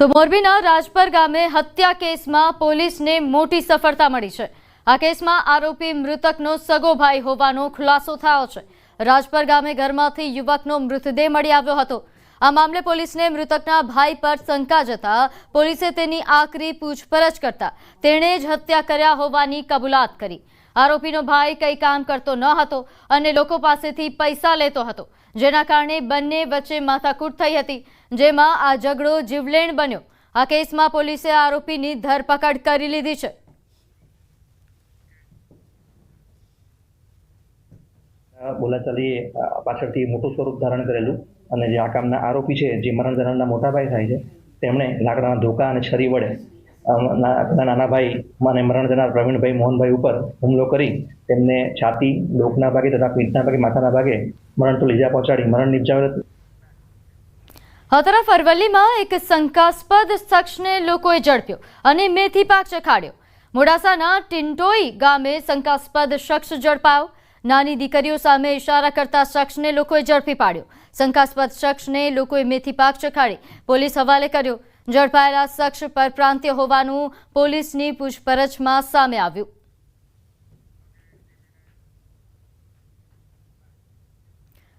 તો મોરબીના રાજપર ગામે હત્યા કેસમાં પોલીસને મોટી સફળતા મળી છે. આ કેસમાં આરોપી મૃતકનો સગો ભાઈ હોવાનો ખુલાસો થયો છે. રાજપર ગામે ઘરમાંથી યુવકનો મૃતદેહ મળી આવ્યો હતો. આ મામલે પોલીસને મૃતકના ભાઈ પર શંકા જતા પોલીસે તેની આકરી પૂછપરછ કરતા તેણે જ હત્યા કર્યા હોવાની કબૂલાત કરી. આરોપીનો ભાઈ કંઈ કામ કરતો ન હતો અને લોકો પાસેથી પૈસા લેતો હતો. જેના કારણે બંને વચ્ચે માથાકૂટ થઈ હતી, જેમાં આ ઝઘડો જીવલેણ બન્યો. આ કેસમાં પોલીસે આરોપીની ધરપકડ કરી લીધી છે. આ બોલાચાલી પાછળથી મોટું સ્વરૂપ ધારણ કરેલું અને જે આ કામના આરોપી છે, જે મરણ ધરણના મોટા ભાઈ થાય છે, તેમણે લાકડાના ધોકા અને છરી વડે નાના ભાઈ અને મરણ જનાર પ્રવીણભાઈ મોહનભાઈ ઉપર હુમલો કરી તેમને છાતી, ડોકના ભાગે તથા પીઠના ભાગે, માથાના ભાગે મરણ તો લીજા પહોંચાડી, મરણ નિપજાવેલ હતું હતરફ અરવલ્લીમાં એક શંકાસ્પદ શખ્સને લોકોએ ઝડપ્યો અને મેથી પાક ચખાડ્યો. મોડાસાના ટિન્ટોઈ ગામે શંકાસ્પદ શખ્સ ઝડપાયો. નાની દીકરીઓ સામે ઇશારા કરતા શખ્સને લોકોએ ઝડપી પાડ્યો. શંકાસ્પદ શખ્સને લોકોએ મેથી પાક ચખાડી. પોલીસ હવાલે કર્યો. ઝડપાયેલા શખ્સ પરપ્રાંતીય હોવાનું પોલીસની પૂછપરછમાં સામે આવ્યું.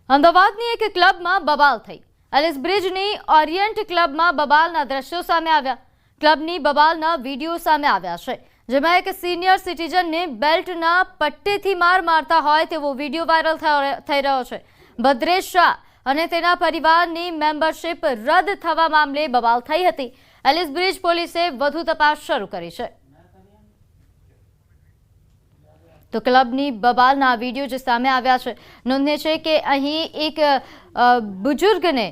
અમદાવાદની એક ક્લબમાં બબાલ થઈ. એલિસ બ્રિજની ઓરિયન્ટ ક્લબમાં બબાલના દ્રશ્યો સામે આવ્યા. ક્લબની બબાલના વીડિયો સામે આવ્યા છે, જેમાં એક સિનિયર સિટીઝનને બેલ્ટના પટ્ટેથી માર મારતા હોય તેવો વીડિયો વાયરલ થઈ રહ્યો છે. ભદ્રેશ શાહ અને તેના પરિવારની મેમ્બરશિપ રદ થવા મામલે બબાલ થઈ હતી. એલિસ બ્રિજ પોલીસે વધુ તપાસ શરૂ કરી છે. તો ક્લબની બબાલના વીડિયો જે સામે આવ્યા છે, નોંધનીય છે કે અહીં એક બુઝુર્ગને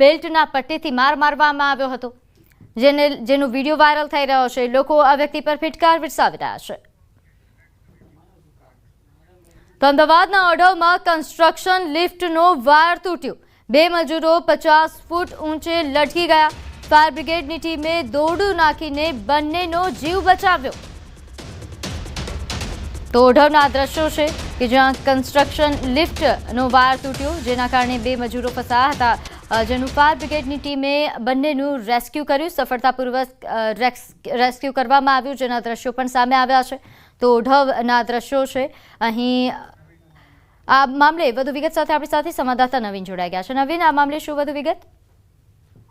બેલ્ટના પટ્ટીથી માર મારવામાં આવ્યો હતો, જેને, જેનો વીડિયો વાયરલ થઈ રહ્યો છે. લોકો આ વ્યક્તિ પર ફિટકાર વિરસાવી રહ્યા છે. તો અમદાવાદના ઓઢવમાં કન્સ્ટ્રક્શન લિફ્ટનો વાયર તૂટ્યો. બે મજૂરો પચાસ ફૂટ ઊંચે લટકી ગયા. ફાયર બ્રિગેડની ટીમે દોરડું નાખીને બંનેનો જીવ બચાવ્યો. તો ઓઢવના દ્રશ્યો છે કે જ્યાં કન્સ્ટ્રક્શન લિફ્ટનો વાયર તૂટ્યો, જેના કારણે બે મજૂરો ફસાયા હતા. જેનું ફાયર બ્રિગેડની ટીમે બંનેનું રેસ્ક્યુ કર્યું. સફળતાપૂર્વક રેસ્ક- રેસ્ક્યુ કરવામાં આવ્યું, જેના દ્રશ્યો પણ સામે આવ્યા છે. તો ઓઢવના દ્રશ્યો છે. અહીં આ મામલે વધુ વિગત સાથે આપણી સાથે સંવાદદાતા નવીન જોડાઈ ગયા છે. નવીન, આ મામલે શું વધુ વિગત?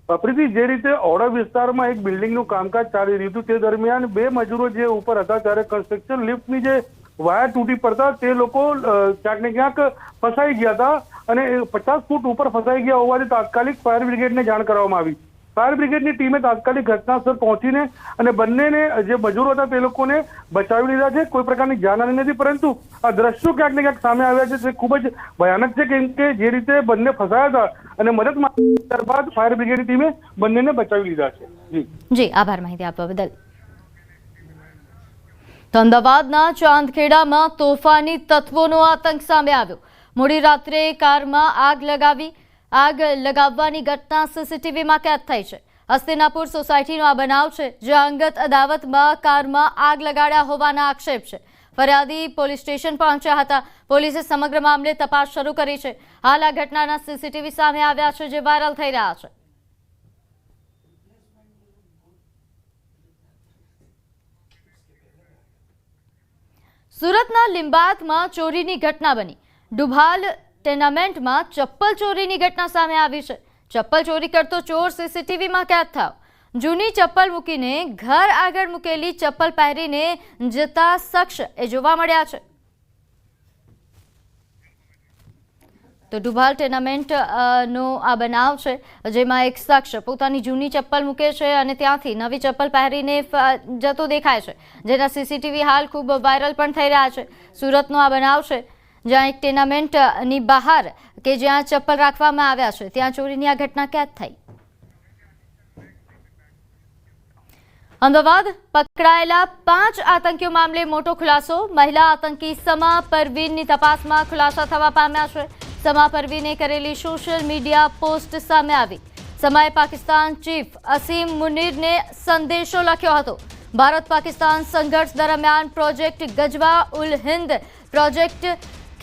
પ્રીતિ જે રીતે ઓડા વિસ્તારમાં એક બિલ્ડિંગનું કામકાજ ચાલી રહ્યું હતું, તે દરમિયાન બે મજૂરો જે ઉપર હતા, ત્યારે કન્સ્ટ્રક્શન લિફ્ટની જે વાયર તૂટી પડતા તે લોકો ક્યાંક ને ક્યાંક ફસાઈ ગયા હતા અને પચાસ ફૂટ ઉપર ફસાઈ ગયા હોવાથી તાત્કાલિક ફાયર બ્રિગેડને જાણ કરવામાં આવી. ફાયર બ્રિગેડની ટીમે તાત્કાલિક ઘટનાસ્થળ પહોંચીને અને બંનેને, જે મજૂરો હતા તે લોકોને બચાવી લીધા છે. કોઈ પ્રકારની જાનહાની નથી, પરંતુ આ દ્રશ્યો ક્યાંક ને ક્યાંક સામે આવ્યા છે. તે ખૂબ જ ભયાનક છે કેમ કે જે રીતે બંને ફસાયા હતા અને મદદ ત્યારબાદ ફાયર બ્રિગેડની ટીમે બંનેને બચાવી લીધા છે. જી. જી, આભાર માહિતી આપવા બદલ. અમદાવાદના ચાંદખેડામાં તોફાની તત્વોનો આતંક સામે આવ્યો. મોડી રાત્રે કારમાં આગ લગાવી, આગ લગાવવાની ઘટના સીસીટીવીમાં કેદ થઈ છે. હસ્તિનાપુર સોસાયટીનો આ બનાવ છે, જ્યાં અંગત અદાવતમાં કારમાં આગ લગાડ્યા હોવાના આક્ષેપ છે. ફરિયાદી પોલીસ સ્ટેશન પહોંચ્યા હતા. પોલીસે સમગ્ર મામલે તપાસ શરૂ કરી છે. હાલ આ ઘટનાના સીસીટીવી સામે આવ્યા છે જે વાયરલ થઈ રહ્યા છે. સુરતના લિંબાયતમાં ચોરીની ઘટના બની. ડુભાલ ટેનામેન્ટમાં ચપ્પલ ચોરીની ઘટના સામે આવી છે. ચપ્પલ ચોરી કરતો ચોર સીસીટીવીમાં કેદ થયો. જૂની ચપ્પલ મૂકીને ઘર આગળ મૂકેલી ચપ્પલ પહેરીને જતા શખ્સ એ જોવા મળ્યા છે. તો ડુભાલ ટેનામેન્ટ નો આ બનાવ છે, જેમાં એક શખ્સ પોતાની જૂની ચપ્પલ મૂકે છે અને ત્યાંથી નવી ચપ્પલ પહેરીને જતો દેખાય છે. જેના સીસીટીવી હાલ ખૂબ વાયરલ પણ થઈ રહ્યા છે. સુરતનો આ બનાવ છે, જ્યાં એક ટેનામેન્ટની બહાર કે જ્યાં ચપ્પલ રાખવામાં આવ્યા છે, ત્યાં ચોરીની આ ઘટના કેદ થઈ. અમદાવાદ પકડાયેલા પાંચ આતંકીઓ મામલે મોટો ખુલાસો. મહિલા આતંકી સમા પરવીનની તપાસમાં ખુલાસા થવા પામ્યા છે. સમા પરવીને કરેલી સોશિયલ મીડિયા પોસ્ટ સામે આવી. સમાએ પાકિસ્તાન ચીફ અસીમ મુનીરને સંદેશો લખ્યો હતો. ભારત પાકિસ્તાન સંઘર્ષ દરમિયાન પ્રોજેક્ટ ગજવા ઉલ હિન્દ પ્રોજેક્ટ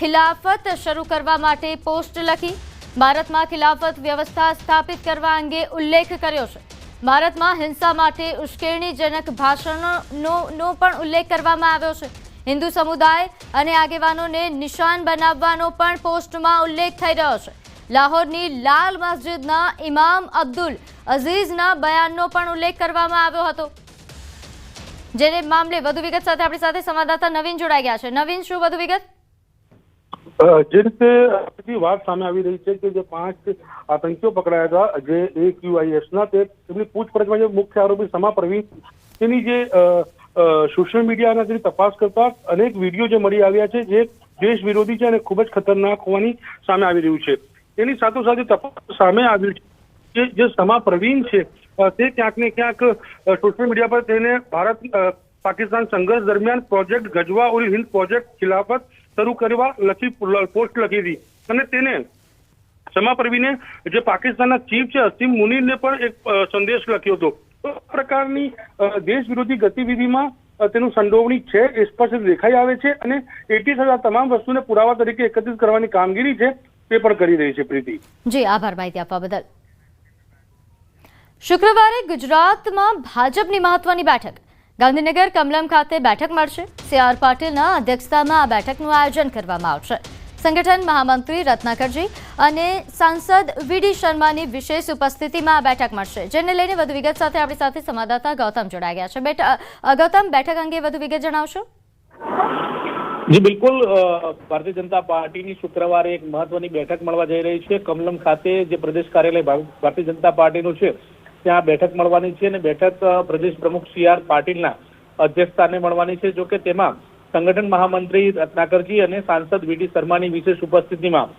ખિલાફત શરૂ કરવા માટે પોસ્ટ લખી. ભારતમાં ખિલાફત વ્યવસ્થા સ્થાપિત કરવા અંગે ઉલ્લેખ કર્યો છે. ભારતમાં હિંસા માટે ઉશ્કેરણીજનક ભાષણોનો પણ ઉલ્લેખ કરવામાં આવ્યો છે. હિન્દુ સમુદાય અને આગેવાનોને નિશાન બનાવવાનો પણ પોસ્ટમાં ઉલ્લેખ થઈ રહ્યો છે. લાહોરની લાલ મસ્જિદના ઇમામ અબ્દુલ અઝીઝના બયાનનો પણ ઉલ્લેખ કરવામાં આવ્યો હતો. જેને મામલે વધુ વિગત સાથે આપણી સાથે સંવાદદાતા નવીન જોડાઈ ગયા છે. નવીન, શું વધુ વિગત? જે રીતે બધી વાત સામે આવી રહી છે કે જે પાંચ આતંકીઓ પકડાયા હતા, જે એક્યુઆઈએસ ના, તે તેમની પૂછપરછમાં જે મુખ્ય આરોપી સમા પ્રવીણ તેની જે સોશિયલ મીડિયાના જે તપાસ કરતા અનેક વીડિયો જે મળી આવ્યા છે, જે દેશ વિરોધી છે અને ખૂબ જ ખતરનાક હોવાની સામે આવી રહ્યું છે. તેની સાથોસાથે તપાસ સામે આવ્યું છે, કે જે સમા પ્રવીણ છે તે ક્યાંક ને ક્યાંક સોશિયલ મીડિયા પર તેને ભારત પાકિસ્તાન સંઘર્ષ દરમિયાન પ્રોજેક્ટ ગજવા ઉલ હિન્દ પ્રોજેક્ટ ખિલાફત શરૂ કરવા લખી પોસ્ટ લખી હતી. અને તેને સમા પ્રવીને જે પાકિસ્તાનના ચીફ છે, અસીમ મુનીરને પણ એક સંદેશ લખ્યો હતો. પ્રકારની દેશ વિરોધી ગતિવિધિમાં તેનું સંડોવણી છે, એ સ્પષ્ટ દેખાઈ આવે છે અને એટી આ તમામ વસ્તુને પુરાવા તરીકે એકત્રિત કરવાની કામગીરી છે, તે પણ કરી રહી છે પ્રીતિ. જી, આભાર માહિતી આપવા બદલ. શુક્રવારે ગુજરાતમાં ભાજપની મહત્વની બેઠક. ગાંધીનગર કમલમ ખાતે બેઠક મળશે. સી આર પાટીલના અધ્યક્ષતામાં આ બેઠકનું આયોજન કરવામાં આવશે. સંગઠન મહામંત્રી રત્નાકરજી અને સાંસદ વીડી શર્માની વિશેષ ઉપસ્થિતિમાં આ બેઠક મળશે. જેને લઈને વધુ વિગત સાથે આપણી સાથે સંવાદદાતા ગૌતમ જોડાઈ ગયા છે. ગૌતમ, બેઠક અંગે વધુ વિગત જણાવશો? જી, બિલકુલ ભારતીય જનતા પાર્ટીની શુક્રવારે એક મહત્વની બેઠક મળવા જઈ રહી છે. કમલમ ખાતે જે પ્રદેશ કાર્યાલય ભારતીય જનતા પાર્ટીનું છે, ત્યાં બેઠક મળવાની છે અને બેઠક પ્રદેશ પ્રમુખ સી આર પાટીલના અધ્યક્ષસ્થાને મળવાની છે. જોકે તેમાં સંગઠન મહામંત્રી રત્નાકરજી અને સાંસદ વીડી શર્માની વિશેષ ઉપસ્થિતિમાં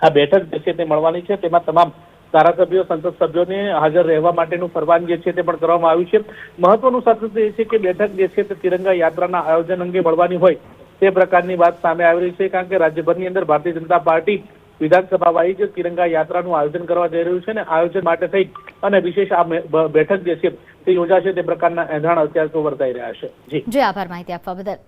આ બેઠક જે છે તે મળવાની છે. તેમાં તમામ ધારાસભ્યો, સંસદ સભ્યોને હાજર રહેવા માટેનું પરવાનગી છે તે પણ કરવામાં આવ્યું છે. મહત્વનું સાથે એ છે કે બેઠક જે છે તે તિરંગા યાત્રાના આયોજન અંગે મળવાની હોય તે પ્રકારની વાત સામે આવી રહી છે, કારણ કે રાજ્યભરની અંદર ભારતીય જનતા પાર્ટી વિધાનસભા વાઇઝ તિરંગા યાત્રાનું આયોજન કરવા જઈ રહ્યું છે અને આયોજન માટે થઈ અને વિશેષ આ બેઠક જે છે તે યોજાશે તે પ્રકારના એંધાણ અત્યારે તો વર્તાઈ રહ્યા છે. જી આભાર માહિતી આપવા બદલ.